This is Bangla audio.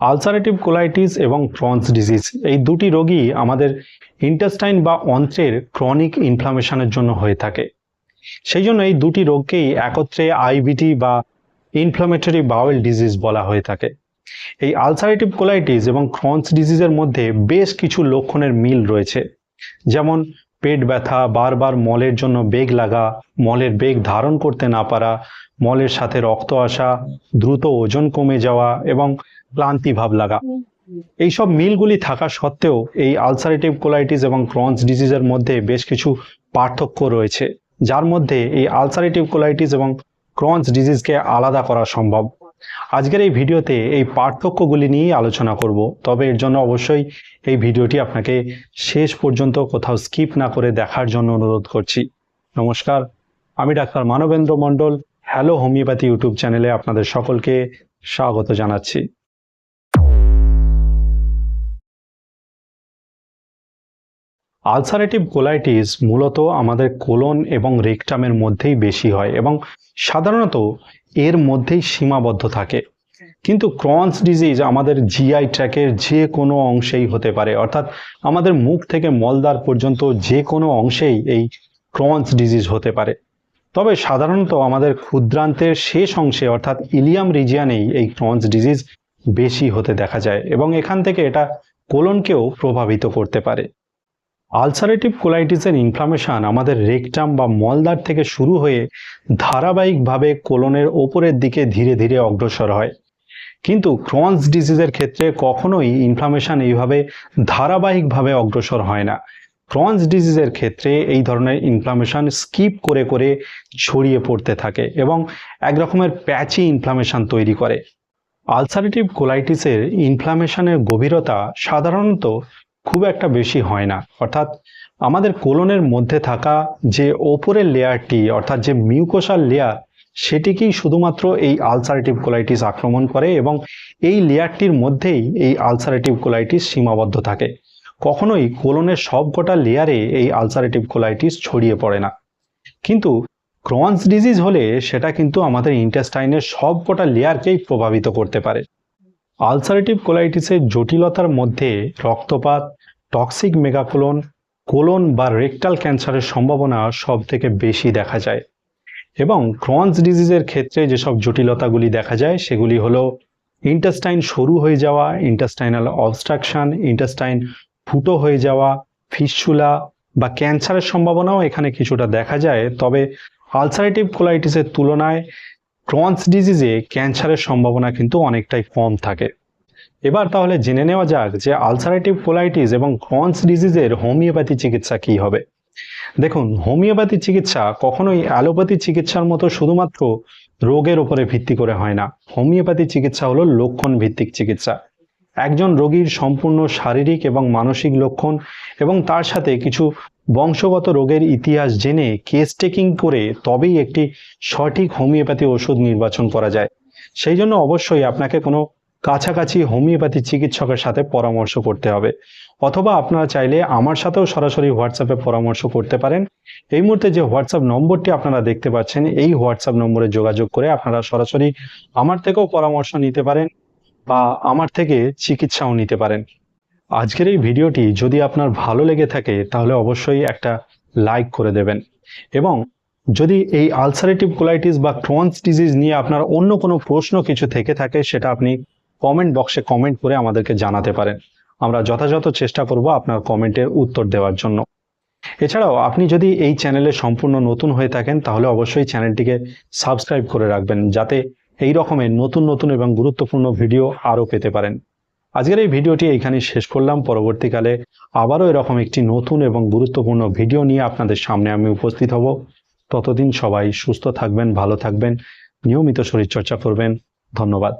আলসারেটিভ কোলাইটিস এবং ক্রনস ডিজিজ। এই দুটি রোগই আমাদের ইন্টেস্টাইন বা অন্ত্রের ক্রনিক ইনফ্লামেশনের জন্য হয়ে থাকে। সেই জন্য এই দুটি রোগকেই একত্রে আইবিটি বা ইনফ্লামেটরি বাউল ডিজিজ বলা হয়ে থাকে। এই আলসারেটিভ কোলাইটিস এবং ক্রনস ডিজিজের মধ্যে বেশ কিছু লক্ষণের মিল রয়েছে। যেমন পেট ব্যথা, বারবার মলের জন্য বেগ লাগা, মলের বেগ ধারণ করতে না পারা, মলের সাথে রক্ত আসা, দ্রুত ওজন কমে যাওয়া এবং ক্লান্তি ভাব লাগা। এইসব মিলগুলি থাকা সত্ত্বেও এই আলসারেটিভ কোলাইটিস এবং ক্রনস ডিজিজের মধ্যে বেশ কিছু পার্থক্য রয়েছে, যার মধ্যে এই আলসারেটিভ কোলাইটিস এবং ক্রনস ডিজিজকে আলাদা করা সম্ভব। আজকের এই ভিডিওতে এই পার্থক্যগুলি নিয়েই আলোচনা করব, তবে এর জন্য অবশ্যই এই ভিডিওটি আপনাকে শেষ পর্যন্ত কোথাও স্কিপ না করে দেখার জন্য অনুরোধ করছি। নমস্কার, আমি doctor Manabendra Mondal hello homeopathy YouTube চ্যানেলে আপনাদের সকলকে স্বাগত জানাচ্ছি। আলসারেটিভ কোলাইটিস মূলত আমাদের কোলন এবং রেকটামের মধ্যেই বেশি হয় এবং সাধারণত এর মধ্যেই সীমাবদ্ধ থাকে। কিন্তু ক্রনস ডিজিজ আমাদের জিআই ট্র্যাকের যে কোনো অংশেই হতে পারে। অর্থাৎ আমাদের মুখ থেকে মলদার পর্যন্ত যে কোনো অংশেই এই ক্রনস ডিজিজ হতে পারে। তবে সাধারণত আমাদের ক্ষুদ্রান্তের শেষ অংশে অর্থাৎ ইলিয়াম রিজিয়ানেই এই ক্রনস ডিজিজ বেশি হতে দেখা যায় এবং এখান থেকে এটা কোলনকেও প্রভাবিত করতে পারে। আলসারেটিভ কোলাইটিসের ইনফ্লামেশন আমাদের রেকটাম বা মলদার থেকে শুরু হয়ে ধারাবাহিকভাবে কোলনের ওপরের দিকে ধীরে ধীরে অগ্রসর হয়। কিন্তু ক্রনস ডিজিজের ক্ষেত্রে কখনোই ইনফ্লামেশন এইভাবে ধারাবাহিকভাবে অগ্রসর হয় না। ক্রনস ডিজিজের ক্ষেত্রে এই ধরনের ইনফ্লামেশন স্কিপ করে করে ছড়িয়ে পড়তে থাকে এবং এক রকমের প্যাচি ইনফ্লামেশন তৈরি করে। আলসারেটিভ কোলাইটিসের ইনফ্লামেশনের গভীরতা সাধারণত খুব একটা বেশি হয় না। অর্থাৎ আমাদের কোলনের মধ্যে থাকা যে ওপরের লেয়ারটি, অর্থাৎ যে মিউকোসাল লেয়ার, সেটিকেই শুধুমাত্র এই আলসারেটিভ কোলাইটিস আক্রমণ করে এবং এই লেয়ারটির মধ্যেই এই আলসারেটিভ কোলাইটিস সীমাবদ্ধ থাকে। কখনোই কোলনের সবকটা লেয়ারে এই আলসারেটিভ কোলাইটিস ছড়িয়ে পড়ে না। কিন্তু ক্রনস ডিজিজ হলে সেটা কিন্তু আমাদের ইন্টেস্টাইনের সবকটা লেয়ারকেই প্রভাবিত করতে পারে। আলসারেটিভ কোলাইটিসের জটিলতার মধ্যে রক্তপাত টক্সিক মেগাকোলন কোলন বা রেকটাল ক্যান্সারের সম্ভাবনা সব থেকে বেশি দেখা যায়। এবং ক্রনস ডিজিজের ক্ষেত্রে যেসব জটিলতাগুলি দেখা যায়, সেগুলি হলো ইন্টেস্টাইন সরু হয়ে যাওয়া ইন্টেস্টাইনাল অবস্ট্রাকশন ইন্টেস্টাইন ফুটো হয়ে যাওয়া ফিসচুলা বা ক্যান্সারের সম্ভাবনাও এখানে কিছুটা দেখা যায়। তবে আলসারেটিভ কোলাইটিসের তুলনায় ক্রনস ডিজিজে ক্যান্সারের সম্ভাবনা কিন্তু অনেকটাই কম থাকে। এবার তাহলে জেনে নেওয়া যাক যে আলসারেটিভ কোলাইটিস এবং ক্রনস ডিজিজের হোমিওপ্যাথি চিকিৎসা কী হবে। দেখুন হোমিওপ্যাথি চিকিৎসা কখনোই অ্যালোপ্যাথি চিকিৎসার মতো শুধুমাত্র রোগের উপরে ভিত্তি করে হয় না। হোমিওপ্যাথি চিকিৎসা হলো লক্ষণ ভিত্তিক চিকিৎসা। একজন রোগীর সম্পূর্ণ শারীরিক এবং মানসিক লক্ষণ এবং তার সাথে কিছু বংশগত রোগের ইতিহাস জেনে কেস টেকিং করে তবেই একটি সঠিক হোমিওপ্যাথি ওষুধ নির্বাচন করা যায়। সেই জন্য অবশ্যই আপনাকে কোনো কাছাকাছি হোমিওপ্যাথি চিকিৎসকের সাথে পরামর্শ করতে হবে। অথবা আপনারা চাইলে আমার সাথেও সরাসরি হোয়াটসঅ্যাপে পরামর্শ করতে পারেন। এই মুহূর্তে যে হোয়াটসঅ্যাপ নম্বরটি আপনারা দেখতে পাচ্ছেন, এই হোয়াটসঅ্যাপ নম্বরে যোগাযোগ করে আপনারা সরাসরি আমার থেকেও পরামর্শ নিতে পারেন বা আমার থেকে চিকিৎসাও নিতে পারেন। আজকের এই ভিডিওটি যদি আপনার ভালো লেগে থাকে, তাহলে অবশ্যই একটা লাইক করে দেবেন। এবং যদি এই আলসারেটিভ কোলাইটিস বা ক্রনস ডিজিজ নিয়ে আপনার অন্য কোনো প্রশ্ন কিছু থেকে থাকে, সেটা আপনি কমেন্ট বক্সে কমেন্ট করে আমাদেরকে জানাতে পারেন। আমরা যথাযথ চেষ্টা করব আপনার কমেন্টের উত্তর দেওয়ার জন্য। এছাড়াও আপনি যদি এই চ্যানেলে সম্পূর্ণ নতুন হয়ে থাকেন, তাহলে অবশ্যই চ্যানেলটিকে সাবস্ক্রাইব করে রাখবেন, যাতে এই রকমের নতুন নতুন এবং গুরুত্বপূর্ণ ভিডিও আরও পেতে পারেন। আজকের এই ভিডিওটি এইখানে শেষ করলাম। পরবর্তীকালে আবারও এরকম একটি নতুন এবং গুরুত্বপূর্ণ ভিডিও নিয়ে আপনাদের সামনে আমি উপস্থিত হব। ততদিন সবাই সুস্থ থাকবেন, ভালো থাকবেন, নিয়মিত শরীরচর্চা করবেন। ধন্যবাদ।